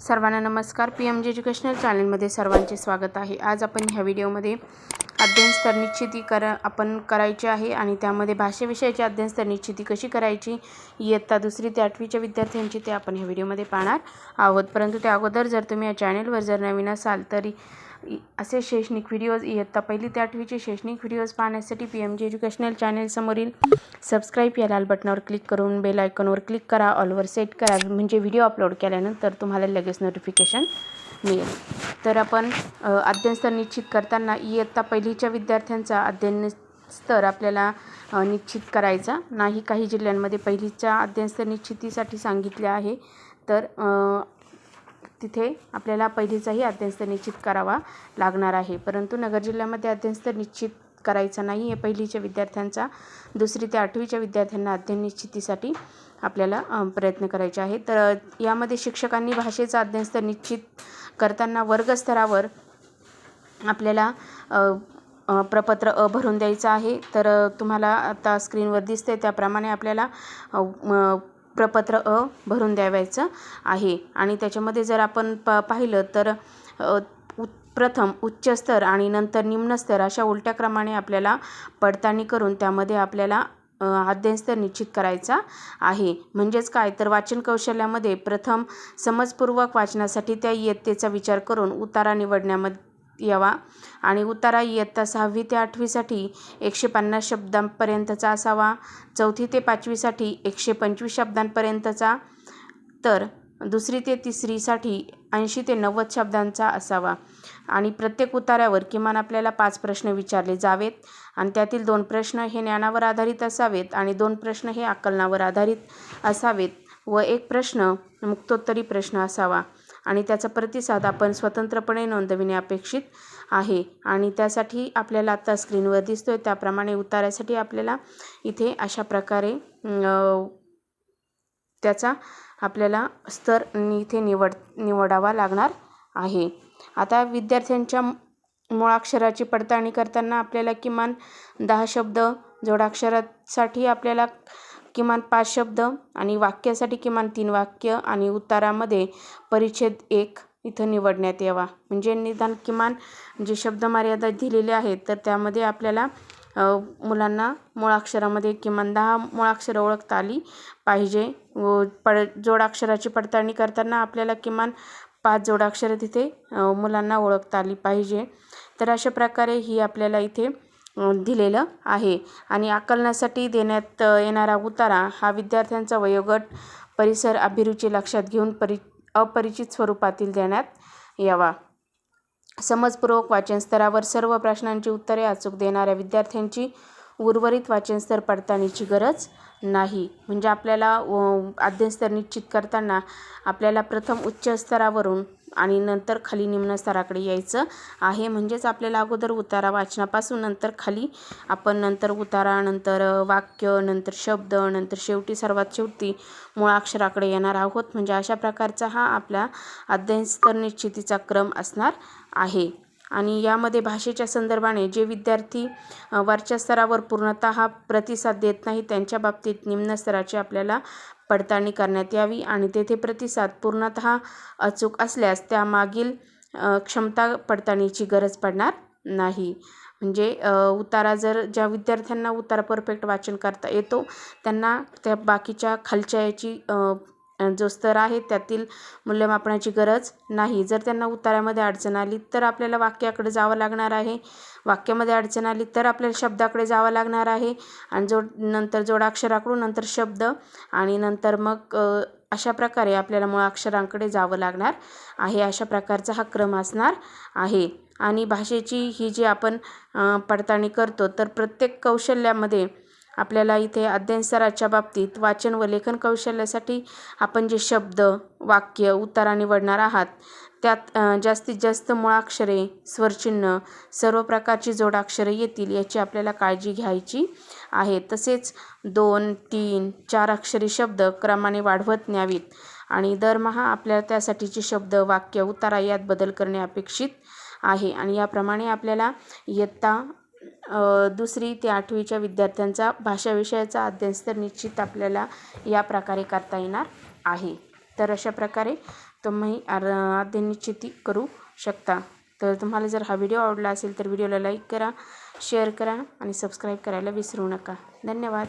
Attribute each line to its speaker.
Speaker 1: सर्वांना नमस्कार. P M G educational चॅनलमध्ये सर्वांचे स्वागत आहे. आज आपण ह्या व्हिडिओमध्ये अध्ययन स्तर निश्चिती करा आपण करायची आहे आणि त्यामध्ये भाषेविषयाची अध्ययनस्तर निश्चिती कशी करायची इयत्ता दुसरी ते आठवीच्या विद्यार्थ्यांची ते आपण ह्या व्हिडिओमध्ये पाहणार आहोत. परंतु त्या अगोदर जर तुम्ही या चॅनलवर जर नवीन असाल तरी असे शैक्षणिक व्हिडिओज इयत्ता पहिली ते आठवीचे शैक्षणिक व्हिडिओज पाहण्यासाठी पी एम जी एज्युकेशनल चॅनलसमोरील सबस्क्राईब या लाल बटनावर क्लिक करून बेल आयकॉनवर क्लिक करा. ऑलवर सेट करा. म्हणजे व्हिडिओ अपलोड केल्यानंतर तुम्हाला लगेच नोटिफिकेशन मिळेल. तर आपण अध्ययनस्तर निश्चित करताना इयत्ता पहिलीच्या विद्यार्थ्यांचा अध्ययन स्तर आपल्याला निश्चित करायचा नाही. काही जिल्ह्यांमध्ये पहिलीच्या अध्ययनस्तर निश्चितीसाठी सांगितले आहे. तर तिथे आपल्याला पहिलीचाही अध्ययनस्तर निश्चित करावा लागणार आहे. परंतु नगर जिल्ह्यामध्ये अध्ययनस्तर निश्चित करायचा नाही आहे पहिलीच्या विद्यार्थ्यांचा दुसरी ते आठवीच्या विद्यार्थ्यांना अध्ययन निश्चितीसाठी आपल्याला प्रयत्न करायचे आहे तर यामध्ये शिक्षकांनी भाषेचा अध्ययनस्तर निश्चित करताना वर्गस्तरावर आपल्याला प्रपत्र अ भरून द्यायचं आहे. तर तुम्हाला आता स्क्रीनवर दिसते त्याप्रमाणे आपल्याला प्रपत्र अ भरून द्यावायचं आहे. आणि त्याच्यामध्ये जर आपण प पाहिलं तर उ प्रथम उच्च स्तर आणि नंतर निम्न स्तर अशा उलट्या क्रमाने आपल्याला पडताळणी करून त्यामध्ये आपल्याला अ, अध्ययनस्तर निश्चित करायचा आहे. म्हणजेच काय? तर वाचन कौशल्यामध्ये प्रथम समजपूर्वक वाचनासाठी त्या इयत्तेचा विचार करून उतारा निवडण्यामध्ये यावा. आणि उतारा इयत्ता सहावी ते आठवीसाठी एकशे पन्नास शब्दांपर्यंतचा असावा. चौथी ते पाचवीसाठी एकशे पंचवीस शब्दांपर्यंतचा तर दुसरी ते तिसरीसाठी ऐंशी ते नव्वद शब्दांचा असावा. आणि प्रत्येक उतार्यावर किमान आपल्याला पाच प्रश्न विचारले जावेत. आणि त्यातील दोन प्रश्न हे ज्ञानावर आधारित असावेत आणि दोन प्रश्न हे आकलनावर आधारित असावेत व एक प्रश्न मुक्तोत्तरी प्रश्न असावा. आणि त्याचा प्रतिसाद आपण स्वतंत्रपणे नोंदविणे अपेक्षित आहे. आणि त्यासाठी आपल्याला आता स्क्रीनवर दिसतो आहे त्याप्रमाणे उतारासाठी आपल्याला इथे अशा प्रकारे त्याचा आपल्याला स्तर इथे निवड निवडावा लागणार आहे. आता विद्यार्थ्यांच्या मुळाक्षराची पडताळणी करताना आपल्याला किमान दहा शब्द जोडाक्षरासाठी आपल्याला किमान पाच शब्द आणि वाक्यासाठी किमान तीन वाक्य आणि उतारामध्ये परिच्छेद एक इथं निवडण्यात यावा. म्हणजे निदान किमान जे शब्द मर्यादा दिलेले आहेत तर त्यामध्ये आपल्याला मुलांना मुळाक्षरामध्ये किमान दहा मुळाक्षरं ओळखता आली पाहिजे. व पड जोडाक्षराची पडताळणी करताना आपल्याला किमान पाच जोडाक्षरं तिथे मुलांना ओळखता आली पाहिजे. तर अशा प्रकारे ही आपल्याला इथे दिलेलं आहे. आणि आकलनासाठी देण्यात येणारा उतारा हा विद्यार्थ्यांचा वयोगट परिसर अभिरुची लक्षात घेऊन परि अपरिचित स्वरूपातील देण्यात यावा. समजपूर्वक वाचन स्तरावर सर्व प्रश्नांची उत्तरे अचूक देणाऱ्या विद्यार्थ्यांची उर्वरित वाचनस्तर पडताळणीची गरज नाही. म्हणजे आपल्याला अध्ययनस्तर निश्चित करताना आपल्याला प्रथम उच्च स्तरावरून आणि नंतर खाली निम्न स्तराकडे यायचं आहे. म्हणजेच आपल्याला अगोदर उतारा वाचनापासून नंतर खाली आपण नंतर उतारा नंतर वाक्य नंतर शब्द नंतर शेवटी सर्वात शेवटी मुळाक्षराकडे येणार आहोत. म्हणजे अशा प्रकारचा हा आपला अध्ययन स्तर निश्चितीचा क्रम असणार आहे. आणि यामध्ये भाषेच्या संदर्भाने जे विद्यार्थी वरच्या स्तरावर पूर्णतः प्रतिसाद देत नाही त्यांच्या बाबतीत निम्न स्तराची आपल्याला पडताळणी करण्यात यावी आणि तेथे प्रतिसाद पूर्णतः अचूक असल्यास त्यामागील क्षमता पडताळणीची गरज पडणार नाही. म्हणजे उतारा जर ज्या विद्यार्थ्यांना उतारा परफेक्ट वाचन करता येतो त्यांना त्या बाकीच्या खालच्या याची जो स्तर आहे त्यातील मूल्यमापनाची गरज नाही. जर त्यांना उतार्यामध्ये अडचण आली तर आपल्याला वाक्याकडे जावं लागणार आहे. वाक्यामध्ये अडचण आली तर आपल्याला शब्दाकडे जावं लागणार आहे. आणि जोड नंतर जोडाक्षराकडून नंतर शब्द आणि नंतर मग अशा प्रकारे आपल्याला मुळाक्षरांकडे जावं लागणार आहे. अशा प्रकारचा हा क्रम असणार आहे. आणि भाषेची ही जी आपण पडताळणी करतो तर प्रत्येक कौशल्यामध्ये आपल्याला इथे अध्ययन स्तराच्या बाबतीत वाचन व लेखन कौशल्यासाठी आपण जे शब्द वाक्य उतारा निवडणार आहात त्यात जास्तीत जास्त मुळाक्षरे स्वरचिन्ह सर्व प्रकारची जोडाक्षरे येतील याची आपल्याला काळजी घ्यायची आहे. तसेच दोन तीन चार अक्षरी शब्द क्रमाने वाढवत न्यावीत आणि दरमहा आपल्याला त्यासाठीचे शब्द वाक्य उतारा यात बदल करणे अपेक्षित आहे. आणि याप्रमाणे आपल्याला इयत्ता दुसरी ते आठवीच्या विद्यार्थ्यांचा भाषा विषयाचा तर निश्चित आपल्याला या प्रकारे करता येणार आहे. तर अशा प्रकारे तुम्ही आर अध्ययननिश्चिती करू शकता. तर तुम्हाला जर हा व्हिडिओ आवडला असेल तर व्हिडिओला लाईक करा शेअर करा आणि सबस्क्राईब करायला विसरू नका. धन्यवाद.